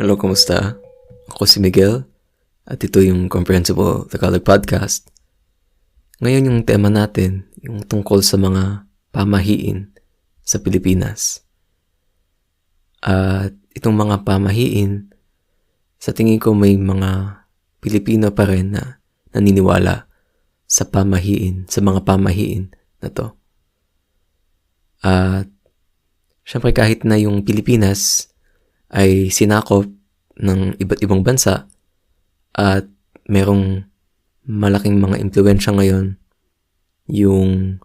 Hello, kumusta? Ako si Miguel at ito yung Comprehensible Tagalog Podcast. Ngayon yung tema natin, yung tungkol sa mga pamahiin sa Pilipinas. At itong mga pamahiin, sa tingin ko may mga Pilipino pa rin na naniniwala sa pamahiin, sa mga pamahiin na to. At syempre kahit na yung Pilipinas ay sinakop ng iba't ibang bansa at merong malaking mga impluensya ngayon yung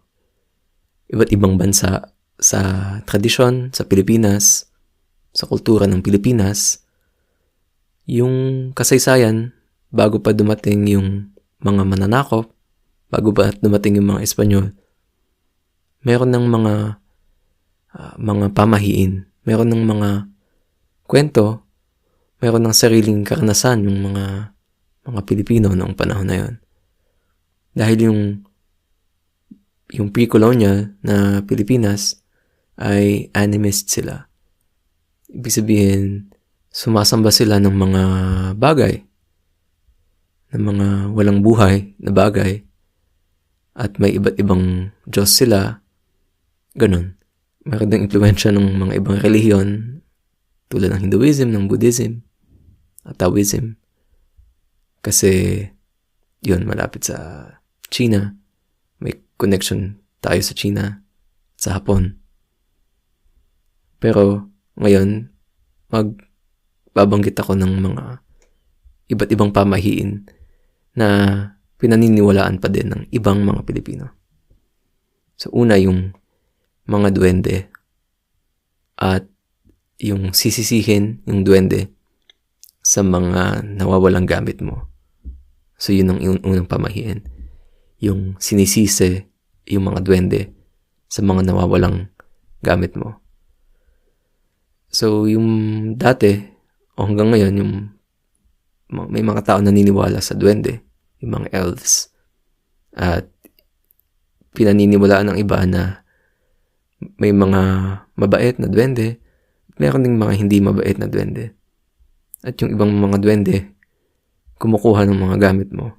iba't ibang bansa sa tradisyon sa Pilipinas, sa kultura ng Pilipinas, yung kasaysayan bago pa dumating yung mga mananakop, bago pa dumating yung mga Espanyol, meron ng mga uh, mga pamahiin, meron ng mga kwento, meron ng sariling karanasan yung mga mga Pilipino noong panahon na yon. Dahil yung yung pre-colonial na Pilipinas ay animist sila. Ibig sabihin, sumasamba sila ng mga bagay, ng mga walang buhay na bagay, at may iba't ibang Diyos sila, ganun. Meron din impluensya ng mga ibang relihiyon tulad ng Hinduism, ng Buddhism, at Taoism. Kasi, yun, malapit sa China. May connection tayo sa China, sa Hapon. Pero, ngayon, magbabanggit ako ng mga iba't ibang pamahiin na pinaniniwalaan pa din ng ibang mga Pilipino. So, una yung mga duwende at yung sisisihin yung duwende sa mga nawawalang gamit mo. So, yun ang unang pamahiin. Yung sinisisi yung mga duwende sa mga nawawalang gamit mo. So, yung dati, o hanggang ngayon, yung may mga tao naniniwala sa duwende, yung mga elves. At pinaniniwalaan ng iba na may mga mabait na duwende meron ding mga hindi mabait na duwende. At yung ibang mga duwende, kumukuha ng mga gamit mo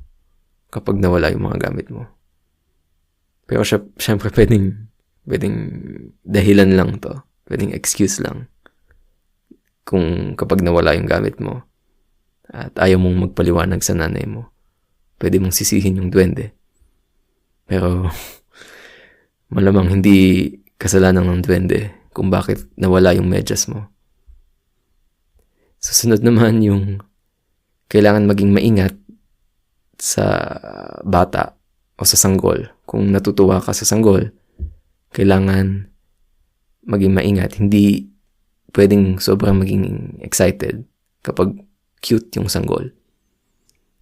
kapag nawala yung mga gamit mo. Pero syempre pwedeng, pwedeng dahilan lang to. Pwedeng excuse lang. Kung kapag nawala yung gamit mo at ayaw mong magpaliwanag sa nanay mo, pwede mong sisihin yung duwende. Pero malamang hindi kasalanan ng duwende kung bakit nawala yung medyas mo. Susunod naman yung kailangan maging maingat sa bata o sa sanggol. Kung natutuwa ka sa sanggol, kailangan maging maingat. Hindi pwedeng sobrang maging excited kapag cute yung sanggol.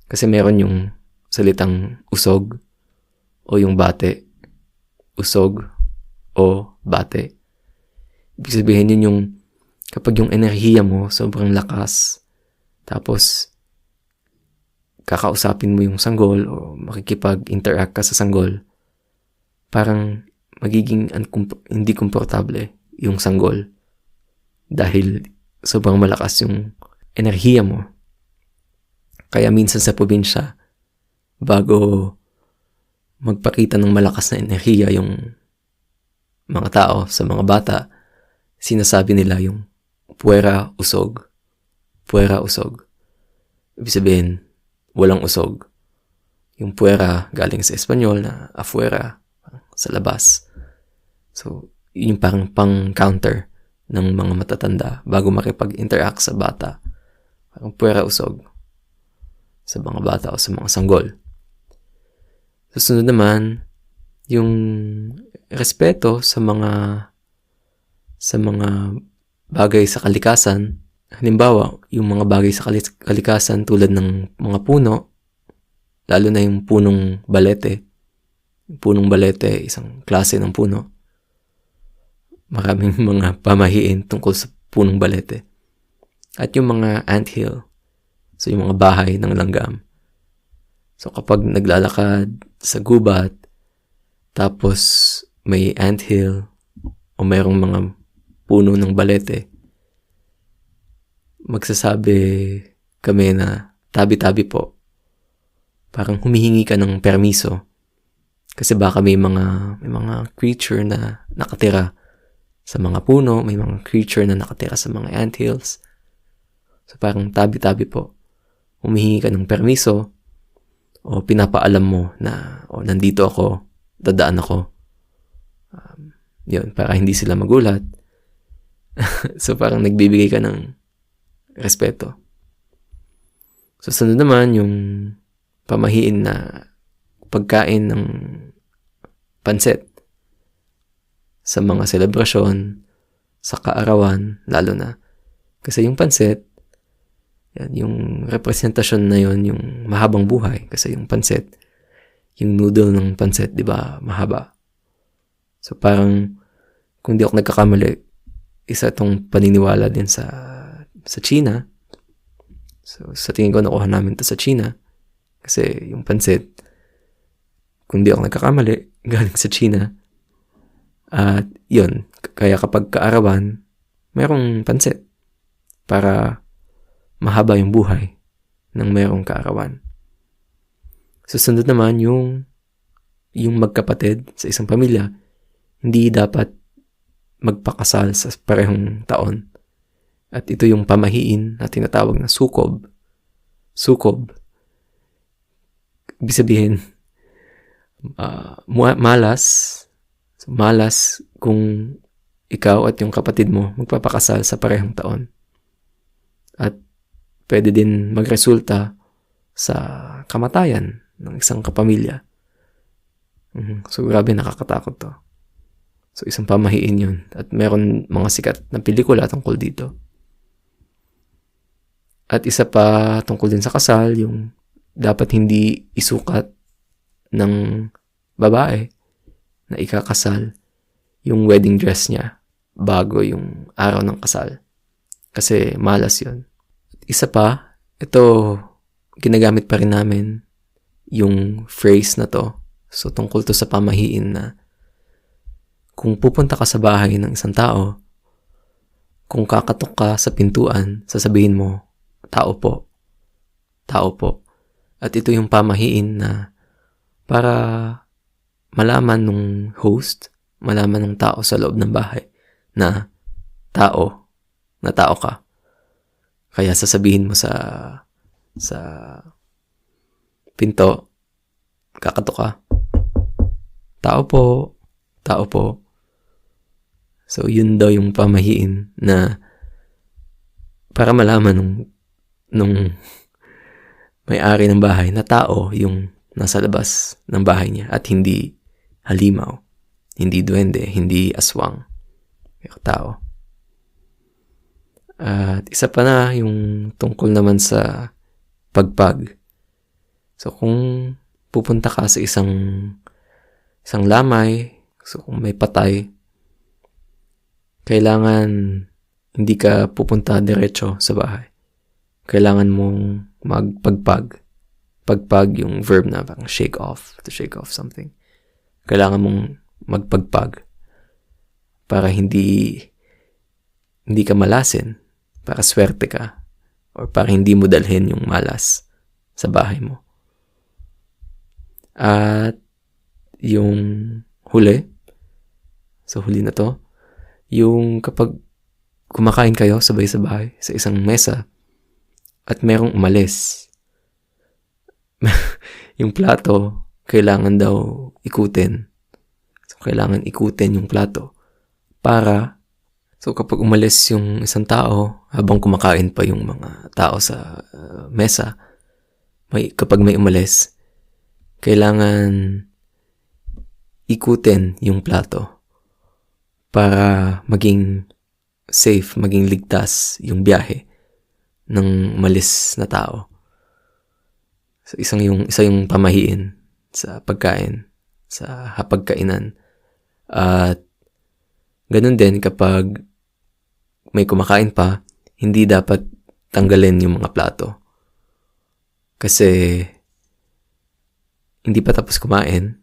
Kasi meron yung salitang usog o yung bate. Usog o bate. Ibig sabihin yun yung kapag yung enerhiya mo sobrang lakas, tapos kakausapin mo yung sanggol o makikipag-interact ka sa sanggol, parang magiging hindi komportable yung sanggol dahil sobrang malakas yung enerhiya mo. Kaya minsan sa probinsya, bago magpakita ng malakas na enerhiya yung mga tao sa mga bata, sinasabi nila yung puwera usog. Puwera usog. Ibig sabihin, walang usog. Yung puwera galing sa Espanyol na afuera, sa labas. So, yun yung parang pang-counter ng mga matatanda bago makipag-interact sa bata. Parang puwera usog sa mga bata o sa mga sanggol. Susunod naman, yung respeto sa mga sa mga bagay sa kalikasan. Halimbawa, yung mga bagay sa kalikasan tulad ng mga puno, lalo na yung punong balete. Punong balete, isang klase ng puno. Maraming mga pamahiin tungkol sa punong balete. At yung mga anthill, so yung mga bahay ng langgam. So kapag naglalakad sa gubat, tapos may anthill o mayroong mga puno ng balete, magsasabi kami na tabi-tabi po. Parang humihingi ka ng permiso. Kasi baka may mga, may mga creature na nakatira sa mga puno, may mga creature na nakatira sa mga anthills. So parang tabi-tabi po. Humihingi ka ng permiso o pinapaalam mo na o nandito ako, dadaan ako. Um, yun, para hindi sila magulat. so parang nagbibigay ka ng respeto. So sunod naman yung pamahiin na pagkain ng pansit sa mga selebrasyon, sa kaarawan, lalo na. Kasi yung pansit, yan, yung representasyon na yon yung mahabang buhay. Kasi yung pansit, yung noodle ng pansit, di ba, mahaba. So parang, kung di ako nagkakamali, isa itong paniniwala din sa sa China. So sa tingin ko nakuha namin to sa China. Kasi yung pansit, kung di ako nagkakamali, galing sa China. At yun, kaya kapag kaarawan, merong pansit para mahaba yung buhay ng merong kaarawan. Susunod naman yung yung magkapatid sa isang pamilya, hindi dapat magpakasal sa parehong taon. At ito yung pamahiin na tinatawag na sukob. Sukob. Ibig sabihin, uh, malas malas kung ikaw at yung kapatid mo magpapakasal sa parehong taon. At pwede din magresulta sa kamatayan ng isang kapamilya. Mm-hmm. So, grabe nakakatakot to. So, isang pamahiin yun. At meron mga sikat na pelikula tungkol dito. At isa pa tungkol din sa kasal, yung dapat hindi isukat ng babae na ikakasal yung wedding dress niya bago yung araw ng kasal. Kasi malas yun. Isa pa, ito, ginagamit pa rin namin yung phrase na to. So, tungkol to sa pamahiin na kung pupunta ka sa bahay ng isang tao, kung kakatok ka sa pintuan, sasabihin mo, tao po. Tao po. At ito yung pamahiin na para malaman nung host, malaman ng tao sa loob ng bahay na tao, na tao ka. Kaya sasabihin mo sa sa pinto, kakato ka. Tao po, tao po. So, yun daw yung pamahiin na para malaman nung, nung may-ari ng bahay na tao yung nasa labas ng bahay niya at hindi halimaw, hindi duwende, hindi aswang, pero tao. At isa pa na yung tungkol naman sa pagpag. So kung pupunta ka sa isang isang lamay, so kung may patay, kailangan hindi ka pupunta diretso sa bahay. Kailangan mong magpagpag. Pagpag yung verb na parang shake off, to shake off something kailangan mong magpagpag para hindi hindi ka malasin, para swerte ka, or para hindi mo dalhin yung malas sa bahay mo. At yung huli, so huli na to, yung kapag kumakain kayo sabay-sabay sa isang mesa at merong umalis, yung plato kailangan daw ikutin. So, kailangan ikutin yung plato para so kapag umalis yung isang tao habang kumakain pa yung mga tao sa uh, mesa, may, kapag may umalis, kailangan ikutin yung plato para maging safe, maging ligtas yung biyahe ng malis na tao. So, isang yung, isa yung pamahiin sa pagkain, sa hapagkainan. At ganun din kapag may kumakain pa, hindi dapat tanggalin yung mga plato. Kasi hindi pa tapos kumain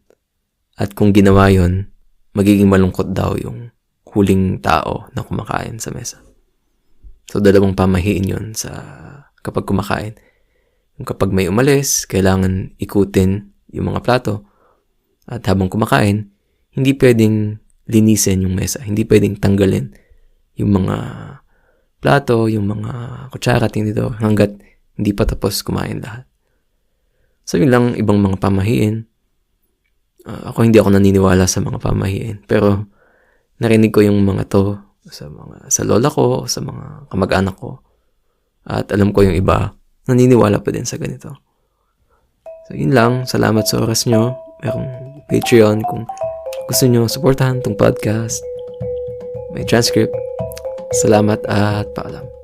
at kung ginawa yon magiging malungkot daw yung huling tao na kumakain sa mesa. So, dalawang pamahiin yon sa kapag kumakain. Yung kapag may umalis, kailangan ikutin yung mga plato. At habang kumakain, hindi pwedeng linisin yung mesa. Hindi pwedeng tanggalin yung mga plato, yung mga kutsara, tinidor, hanggat hindi pa tapos kumain lahat. So, yun lang ibang mga pamahiin. Ah, ako hindi ako naniniwala sa mga pamahiin. Pero, narinig ko yung mga to sa mga sa lola ko, sa mga kamag-anak ko. At alam ko yung iba, naniniwala pa din sa ganito. So, yun lang. Salamat sa oras nyo. Merong Patreon kung gusto nyo supportahan tong podcast. May transcript. Salamat at paalam.